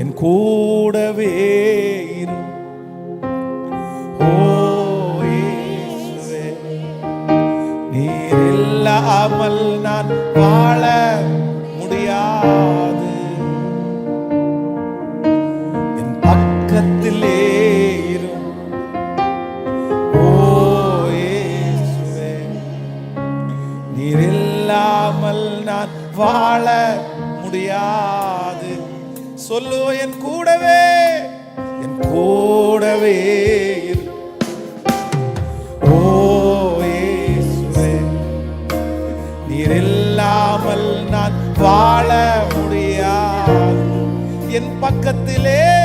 என் கூடவே இரு. ஓ நீர் இல்லாமல் நான் வாழ முடியாது. என் பக்கத்திலே இரு. ஓ நீர் இல்லாமல் நான் வாழ முடியாது. சொல்லுவோ என் கூடவே. என் கூடவே இரு. நீர் இல்லாமல் நான் வாழ முடியாது. என் பக்கத்திலே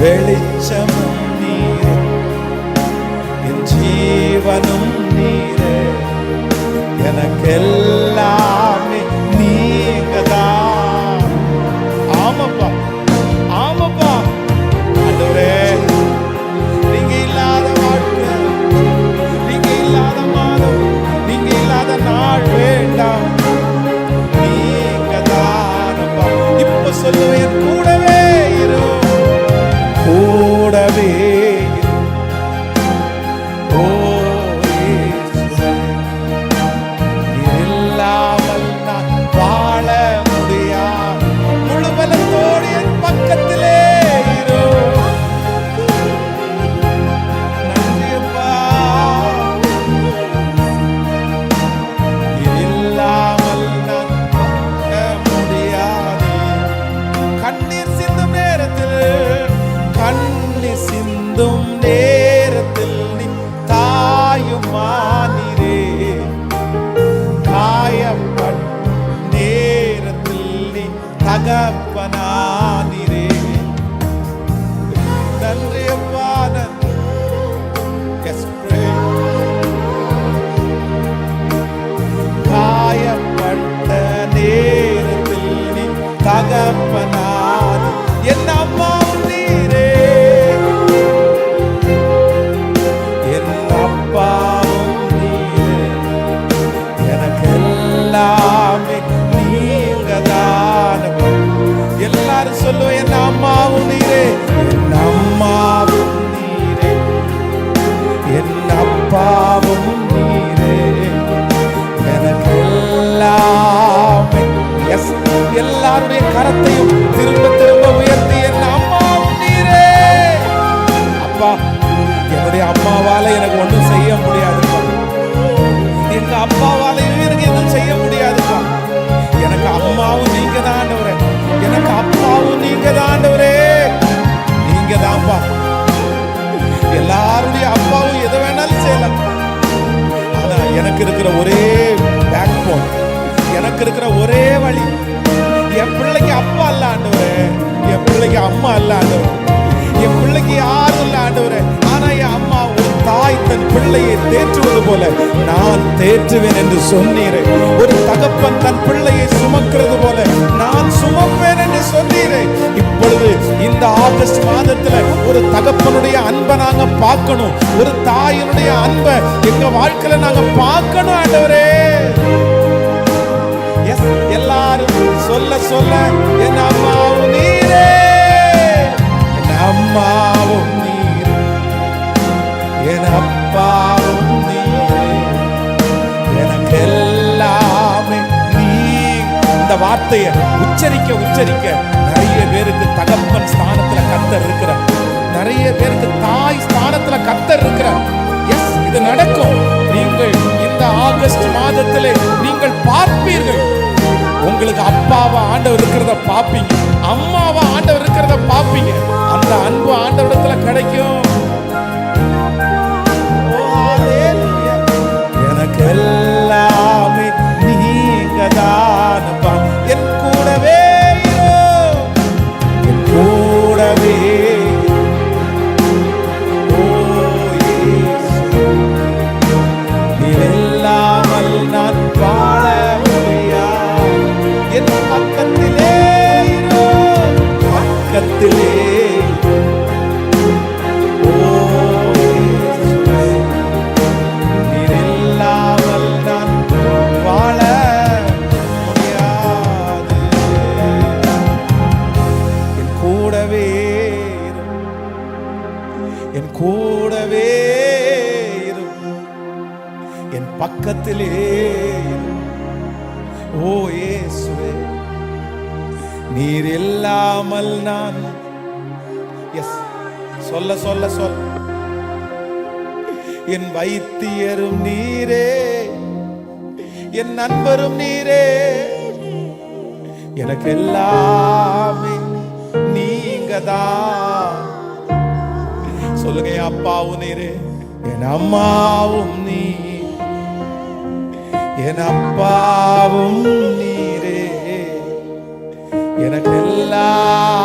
என் வெளிச்சமும் நீரே. என் ஜீவனும் நீரே. சிந்தும் நேரத்தில் நீ தாயும் மானிரே காயப்பட்ட நேரத்தில் நீ தகப்பனானிரே. நன்றி நன்றி அப்பாவும் நீரே. எனக்கு எஸ் எல்லாருடைய கரத்தையும் திரும்ப திரும்ப உயர்த்தி என் அம்மாவும் நீரே. அப்பா என்னுடைய அம்மாவால எனக்கு ஒன்றும் செய்ய முடியாதுப்பா. எங்க அப்பாவாலையும் எனக்கு எதுவும் செய்ய முடியாதுப்பா. எனக்கு அம்மாவும் நீங்க தான் எனக்கு அப்பாவும் நீங்க தான் என் பிள்ளைக்கு அப்பா இல்லாண்டவர் என் பிள்ளைக்கு அம்மா இல்ல என் பிள்ளைக்கு யாரும் இல்ல ஆண்டவரே. ஆனா என் அம்மா ஒரு தாய் தன் பிள்ளையை தேற்றுவது போல நான் தேற்றுவேன் என்று சொன்னீரே. ஒரு தகப்பன் தன் பிள்ளையை சுமக்கிறது போல நான் சுமப்பேன் என்று சொன்னீரே. இப்பொழுது இந்த ஆகஸ்ட் மாதத்துல ஒரு தகப்பனுடைய அன்பை நாங்க பார்க்கணும். ஒரு தாயினுடைய அன்பை எங்க வாழ்க்கையில நாங்க பார்க்கணும் ஆண்டவரே. சொல்ல சொல்ல என் அம்மாவும் நீரே என் அம்மாவும் நீரே என் அப்பாவும் நீரே எனக்கு எல்லாமே நீ இந்த வார்த்தையை உச்சரிக்க உச்சரிக்க நிறைய பேருக்கு தகப்பன் ஸ்தானத்துல கத்தர் இருக்கிறார். நிறைய பேருக்கு தாய் ஸ்தானத்துல கத்தர் இருக்கிற எஸ் இது நடக்கும். நீங்கள் இந்த ஆகஸ்ட் மாதத்திலே நீங்கள் பார்ப்பீர்கள். உங்களுக்கு அப்பாவா ஆண்டவர் இருக்கிறத பாப்பீங்க. அம்மாவா ஆண்டவர் பக்கத்திலே ஓ ஏசுவே நீர் இல்லாமல் நான் எஸ் சொல்ல சொல்ல சொல். என் வைத்தியரும் நீரே என் நண்பரும் நீரே. எனக்கு எல்லாமே நீங்க தான் சொல்லுங்க அப்பாவும் நீரு என் அம்மாவும் நீ. என் அப்பாவும் நீரே. எனக்கெல்லாம்